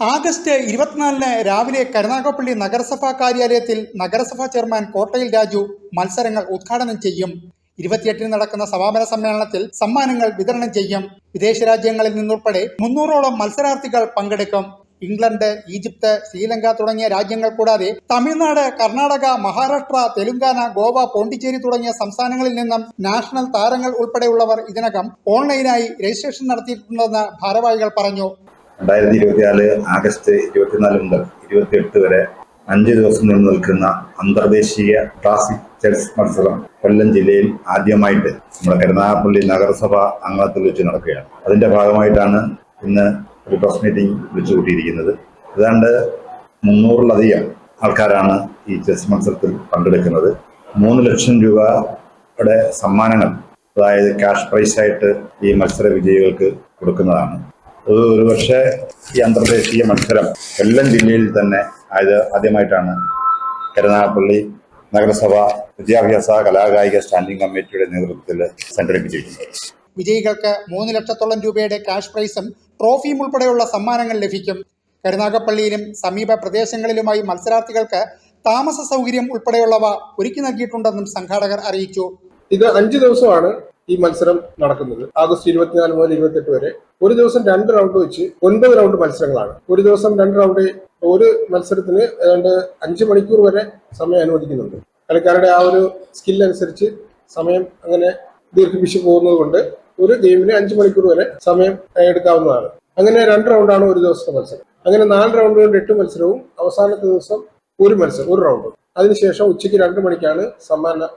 August ഇരുപത്തിനാലിന് രാവിലെ കരുനാഗപ്പള്ളി നഗരസഭാ കാര്യാലയത്തിൽ നഗരസഭാ ചെയർമാൻ കോട്ടയിൽ രാജു മത്സരങ്ങൾ ഉദ്ഘാടനം ചെയ്യും. ഇരുപത്തിയെട്ടിന് നടക്കുന്ന സമാപന സമ്മേളനത്തിൽ സമ്മാനങ്ങൾ വിതരണം ചെയ്യും. വിദേശ രാജ്യങ്ങളിൽ നിന്നുൾപ്പെടെ മുന്നൂറോളം മത്സരാർത്ഥികൾ പങ്കെടുക്കും. ഇംഗ്ലണ്ട് ഈജിപ്ത് ശ്രീലങ്ക തുടങ്ങിയ രാജ്യങ്ങൾ കൂടാതെ തമിഴ്നാട് കർണാടക മഹാരാഷ്ട്ര തെലുങ്കാന ഗോവ പോണ്ടിച്ചേരി തുടങ്ങിയ സംസ്ഥാനങ്ങളിൽ നിന്നും നാഷണൽ താരങ്ങൾ ഉൾപ്പെടെയുള്ളവർ ഇതിനകം ഓൺലൈനായി രജിസ്ട്രേഷൻ നടത്തിയിട്ടുണ്ടെന്ന് ഭാരവാഹികൾ പറഞ്ഞു. രണ്ടായിരത്തി ഇരുപത്തിനാല് ആഗസ്റ്റ് ഇരുപത്തിനാല് മുതൽ ഇരുപത്തിയെട്ട് വരെ അഞ്ച് ദിവസം നീണ്ടു നിൽക്കുന്ന അന്തർദേശീയ ക്ലാസിക് ചെസ് മത്സരം കൊല്ലം ജില്ലയിൽ ആദ്യമായിട്ട് നമ്മുടെ കരുനാഗപ്പള്ളി നഗരസഭ അംഗത്തിൽ വെച്ച് നടക്കുകയാണ്. അതിന്റെ ഭാഗമായിട്ടാണ് ഇന്ന് ഒരു പ്രസ് മീറ്റിംഗ് വിളിച്ചു കൂട്ടിയിരിക്കുന്നത്. ഏതാണ്ട് മുന്നൂറിലധികം ആൾക്കാരാണ് ഈ ചെസ് മത്സരത്തിൽ പങ്കെടുക്കുന്നത്. മൂന്ന് ലക്ഷം രൂപയുടെ സമ്മാനങ്ങൾ അതായത് ക്യാഷ് പ്രൈസായിട്ട് ഈ മത്സര വിജയികൾക്ക് കൊടുക്കുന്നതാണ്. ഒരു ഒരുപക്ഷെ ഈ അന്തർദേശീയ മത്സരം എല്ലാം ജില്ലയിൽ തന്നെ ആയത് ആദ്യമായിട്ടാണ്. കരുനാഗപ്പള്ളി നഗരസഭ വിദ്യാഭ്യാസ കലാകായിക സ്റ്റാൻഡിംഗ് കമ്മിറ്റിയുടെ നേതൃത്വത്തിൽ സംഘടിപ്പിച്ചിരിക്കുന്നത്. വിജയികൾക്ക് മൂന്ന് ലക്ഷത്തോളം രൂപയുടെ കാഷ് പ്രൈസും ട്രോഫിയും ഉൾപ്പെടെയുള്ള സമ്മാനങ്ങൾ ലഭിക്കും. കരുനാഗപ്പള്ളിയിലും സമീപ പ്രദേശങ്ങളിലുമായി മത്സരാർത്ഥികൾക്ക് താമസ സൗകര്യം ഉൾപ്പെടെയുള്ളവ ഒരുക്കി നൽകിയിട്ടുണ്ടെന്നും സംഘാടകർ അറിയിച്ചു. ഇത് അഞ്ച് ദിവസമാണ് ഈ മത്സരം നടക്കുന്നത്. ആഗസ്റ്റ് ഇരുപത്തിനാല് മുതൽ ഇരുപത്തെട്ട് വരെ. ഒരു ദിവസം രണ്ട് റൗണ്ട് വെച്ച് ഒൻപത് റൗണ്ട് മത്സരങ്ങളാണ്. ഒരു ദിവസം രണ്ട് റൗണ്ട് ഒരു മത്സരത്തിന് ഏതാണ്ട് അഞ്ച് മണിക്കൂർ വരെ സമയം അനുവദിക്കുന്നുണ്ട്. കളിക്കാരുടെ ആ ഒരു സ്കിൽ അനുസരിച്ച് സമയം അങ്ങനെ ദീർഘിപ്പിച്ചു പോകുന്നത് കൊണ്ട് ഒരു ഗെയിമിന് അഞ്ച് മണിക്കൂർ വരെ സമയം എടുക്കാവുന്നതാണ്. അങ്ങനെ രണ്ട് റൗണ്ടാണ് ഒരു ദിവസത്തെ മത്സരം. അങ്ങനെ നാല് റൗണ്ട് കൊണ്ട് എട്ട് മത്സരവും അവസാനത്തെ ദിവസം ഒരു മത്സരം ഒരു റൗണ്ടും അതിനുശേഷം ഉച്ചയ്ക്ക് രണ്ട് മണിക്കാണ് സമ്മാന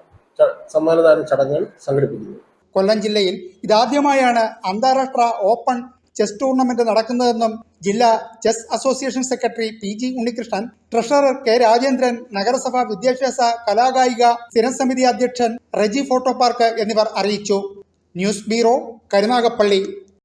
സമ്മാനദാന ചടങ്ങുകൾ സംഘടിപ്പിക്കുന്നത്. കൊല്ലം ജില്ലയിൽ. ഇതാദ്യമായാണ് അന്താരാഷ്ട്ര ഓപ്പൺ ചെസ് ടൂർണമെന്റ് നടക്കുന്നതെന്നും ജില്ലാ chess association secretary P G Unnikrishnan treasurer K Rajendran നഗരസഭാ വിദ്യാഭ്യാസ കലാകായിക സ്ഥിരം സമിതി അധ്യക്ഷൻ റെജി ഫോട്ടോ പാർക്ക് എന്നിവർ അറിയിച്ചു. News bureau Karunagappally.